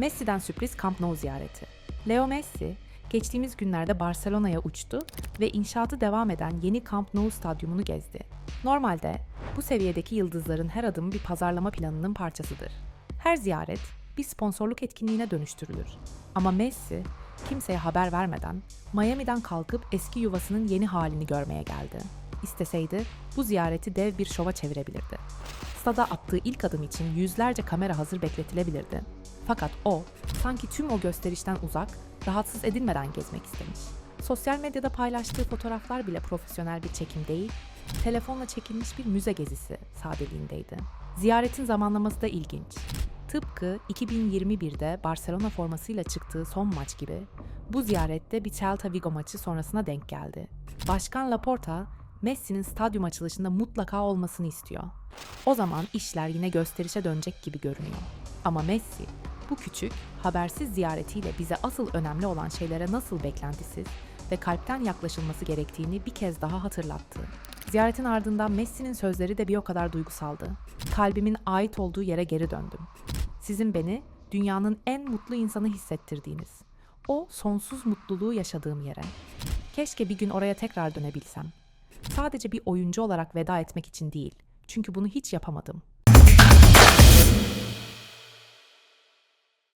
Messi'den sürpriz Camp Nou ziyareti. Leo Messi, geçtiğimiz günlerde Barcelona'ya uçtu ve inşaatı devam eden yeni Camp Nou stadyumunu gezdi. Normalde bu seviyedeki yıldızların her adımı bir pazarlama planının parçasıdır. Her ziyaret bir sponsorluk etkinliğine dönüştürülür. Ama Messi kimseye haber vermeden Miami'den kalkıp eski yuvasının yeni halini görmeye geldi. İsteseydi bu ziyareti dev bir şova çevirebilirdi. Stada attığı ilk adım için yüzlerce kamera hazır bekletilebilirdi. Fakat o, sanki tüm o gösterişten uzak, rahatsız edilmeden gezmek istemiş. Sosyal medyada paylaştığı fotoğraflar bile profesyonel bir çekim değil, telefonla çekilmiş bir müze gezisi sadeliğindeydi. Ziyaretin zamanlaması da ilginç. Tıpkı 2021'de Barcelona formasıyla çıktığı son maç gibi bu ziyarette bir Celta Vigo maçı sonrasına denk geldi. Başkan Laporta, Messi'nin stadyum açılışında mutlaka olmasını istiyor. O zaman işler yine gösterişe dönecek gibi görünüyor. Ama Messi bu küçük, habersiz ziyaretiyle bize asıl önemli olan şeylere nasıl beklentisiz ve kalpten yaklaşılması gerektiğini bir kez daha hatırlattı. Ziyaretin ardından Messi'nin sözleri de bir o kadar duygusaldı. Kalbimin ait olduğu yere geri döndüm. Sizin beni dünyanın en mutlu insanı hissettirdiğiniz, o sonsuz mutluluğu yaşadığım yere. Keşke bir gün oraya tekrar dönebilsem. Sadece bir oyuncu olarak veda etmek için değil. Çünkü bunu hiç yapamadım.